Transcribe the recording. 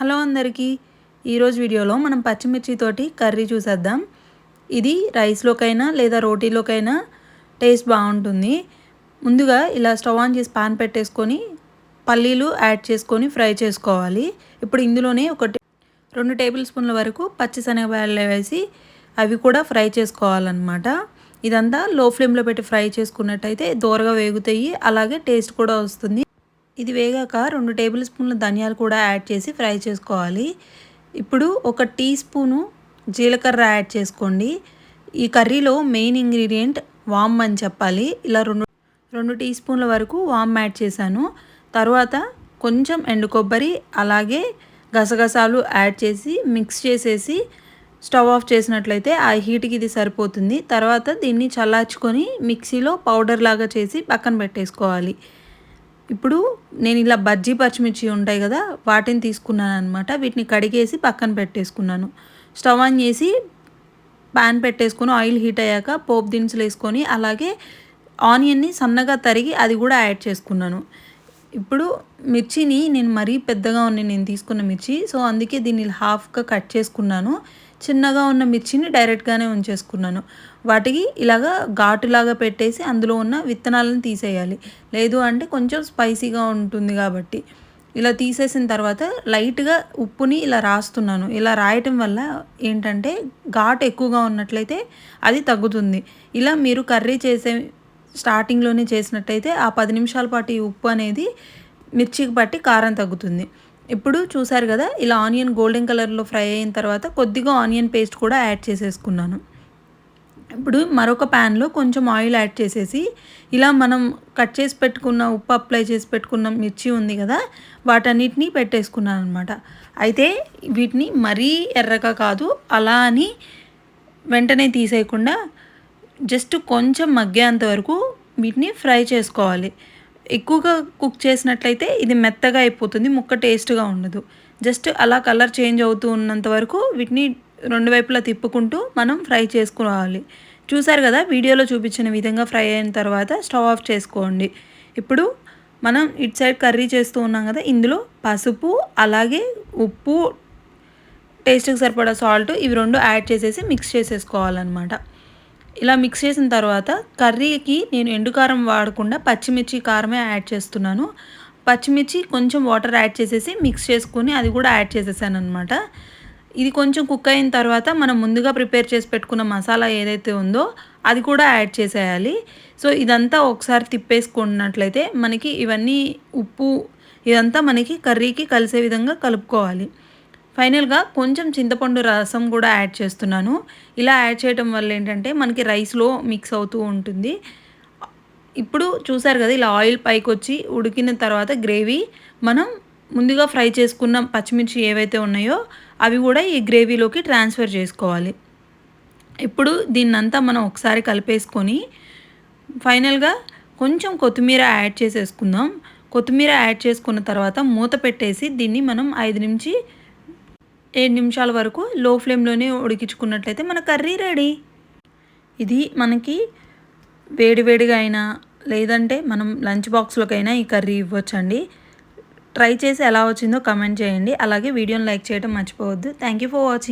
Hello అందరికీ. ఈరోజు వీడియోలో మనం పచ్చిమిర్చితోటి కర్రీ చూసేద్దాం. ఇది రైస్లోకైనా లేదా రోటీలోకైనా టేస్ట్ బాగుంటుంది. ముందుగా ఇలా స్టవ్ ఆన్ చేసి పాన్ పెట్టేసుకొని పల్లీలు యాడ్ చేసుకొని ఫ్రై చేసుకోవాలి. ఇప్పుడు ఇందులోనే ఒక రెండు టేబుల్ స్పూన్ల వరకు పచ్చిశనగపాయలు వేసి అవి కూడా ఫ్రై చేసుకోవాలన్నమాట. ఇదంతా లో ఫ్లేమ్లో పెట్టి ఫ్రై చేసుకున్నట్టయితే దోరగా వేగుతాయి. అలాగే టేస్ట్ కూడా వస్తుంది. ఇది వేగాక రెండు టేబుల్ స్పూన్ల ధనియాలు కూడా యాడ్ చేసి ఫ్రై చేసుకోవాలి. ఇప్పుడు ఒక టీ స్పూను జీలకర్ర యాడ్ చేసుకోండి. ఈ కర్రీలో మెయిన్ ఇంగ్రీడియంట్ వామ్ అని చెప్పాలి. ఇలా రెండు రెండు టీ స్పూన్ల వరకు వామ్ యాడ్ చేశాను. తర్వాత కొంచెం ఎండు కొబ్బరి అలాగే గసగసాలు యాడ్ చేసి మిక్స్ చేసేసి స్టవ్ ఆఫ్ చేసినట్లయితే ఆ హీట్కి ఇది సరిపోతుంది. తర్వాత దీన్ని చల్లార్చుకొని మిక్సీలో పౌడర్ లాగా చేసి పక్కన పెట్టేసుకోవాలి. ఇప్పుడు నేను ఇలా బజ్జీ పచ్చిమిర్చి ఉంటాయి కదా వాటిని తీసుకున్నాను అనమాట వీటిని కడిగేసి పక్కన పెట్టేసుకున్నాను. స్టవ్ ఆన్ చేసి ప్యాన్ పెట్టేసుకొని ఆయిల్ హీట్ అయ్యాక పోపు దినుసులు వేసుకొని అలాగే ఆనియన్ని సన్నగా తరిగి అది కూడా యాడ్ చేసుకున్నాను. ఇప్పుడు మిర్చిని నేను మరీ పెద్దగా ఉన్న నేను తీసుకున్న మిర్చి సో అందుకే దీన్ని హాఫ్గా కట్ చేసుకున్నాను. చిన్నగా ఉన్న మిర్చిని డైరెక్ట్గానే ఉంచేసుకున్నాను. వాటికి ఇలాగా ఘాటులాగా పెట్టేసి అందులో ఉన్న విత్తనాలను తీసేయాలి. లేదు అంటే కొంచెం స్పైసీగా ఉంటుంది కాబట్టి. ఇలా తీసేసిన తర్వాత లైట్గా ఉప్పుని ఇలా రాస్తున్నాను. ఇలా రాయటం వల్ల ఏంటంటే ఘాటు ఎక్కువగా ఉన్నట్లయితే అది తగ్గుతుంది. ఇలా మీరు కర్రీ చేసే స్టార్టింగ్లోనే చేసినట్టయితే ఆ పది నిమిషాల పాటు ఈ ఉప్పు అనేది మిర్చికి పట్టి కారం తగ్గుతుంది. ఇప్పుడు చూసారు కదా ఇలా ఆనియన్ గోల్డెన్ కలర్లో ఫ్రై అయిన తర్వాత కొద్దిగా ఆనియన్ పేస్ట్ కూడా యాడ్ చేసేసుకున్నాను. ఇప్పుడు మరొక ప్యాన్లో కొంచెం ఆయిల్ యాడ్ చేసేసి ఇలా మనం కట్ చేసి పెట్టుకున్న ఉప్పు అప్లై చేసి పెట్టుకున్న మిర్చి ఉంది కదా వాటన్నిటిని పెట్టేసుకున్నాను అనమాట అయితే వీటిని మరీ ఎర్రగా కాదు అలా అని వెంటనే తీసేయకుండా జస్ట్ కొంచెం మగ్గేంత వరకు వీటిని ఫ్రై చేసుకోవాలి. ఎక్కువగా కుక్ చేసినట్లయితే ఇది మెత్తగా అయిపోతుంది ముక్క టేస్ట్గా ఉండదు. జస్ట్ అలా కలర్ చేంజ్ అవుతూ ఉన్నంత వరకు వీటిని రెండు వైపులా తిప్పుకుంటూ మనం ఫ్రై చేసుకోవాలి. చూసారు కదా వీడియోలో చూపించిన విధంగా ఫ్రై అయిన తర్వాత స్టవ్ ఆఫ్ చేసుకోండి. ఇప్పుడు మనం ఇటు సైడ్ కర్రీ చేస్తూ ఉన్నాం కదా ఇందులో పసుపు అలాగే ఉప్పు టేస్ట్కి సరిపడా సాల్ట్ ఇవి రెండు యాడ్ చేసేసి మిక్స్ చేసేసుకోవాలన్నమాట. ఇలా మిక్స్ చేసిన తర్వాత కర్రీకి నేను ఎండుకారం వాడకుండా పచ్చిమిర్చి కారమే యాడ్ చేస్తున్నాను. పచ్చిమిర్చి కొంచెం వాటర్ యాడ్ చేసేసి మిక్స్ చేసుకుని అది కూడా యాడ్ చేసేసాను అనమాట ఇది కొంచెం కుక్ అయిన తర్వాత మనం ముందుగా ప్రిపేర్ చేసి పెట్టుకున్న మసాలా ఏదైతే ఉందో అది కూడా యాడ్ చేసేయాలి. సో ఇదంతా ఒకసారి తిప్పేసుకున్నట్లయితే మనకి ఇవన్నీ ఉప్పు ఇదంతా మనకి కర్రీకి కలిసే విధంగా కలుపుకోవాలి. ఫైనల్గా కొంచెం చింతపండు రసం కూడా యాడ్ చేస్తున్నాను. ఇలా యాడ్ చేయడం వల్ల ఏంటంటే మనకి రైస్లో మిక్స్ అవుతూ ఉంటుంది. ఇప్పుడు చూసారు కదా ఇలా ఆయిల్ పైకి వచ్చి ఉడికిన తర్వాత గ్రేవీ మనం ముందుగా ఫ్రై చేసుకున్న పచ్చిమిర్చి ఏవైతే ఉన్నాయో అవి కూడా ఈ గ్రేవీలోకి ట్రాన్స్ఫర్ చేసుకోవాలి. ఇప్పుడు దీన్నంతా మనం ఒకసారి కలిపేసుకొని ఫైనల్గా కొంచెం కొత్తిమీర యాడ్ చేసేసుకుందాం. కొత్తిమీర యాడ్ చేసుకున్న తర్వాత మూత పెట్టేసి దీన్ని మనం ఐదు నుంచి ఏడు నిమిషాల వరకు లో ఫ్లేమ్లోనే ఉడికించుకున్నట్లయితే మన కర్రీ రెడీ. ఇది మనకి వేడివేడిగా అయినా లేదంటే మనం లంచ్ బాక్స్లోకైనా ఈ కర్రీ ఇవ్వచ్చండి. ట్రై చేసి ఎలా వచ్చిందో కమెంట్ చేయండి. అలాగే వీడియోని లైక్ చేయడం మర్చిపోవద్దు. Thank you for watching.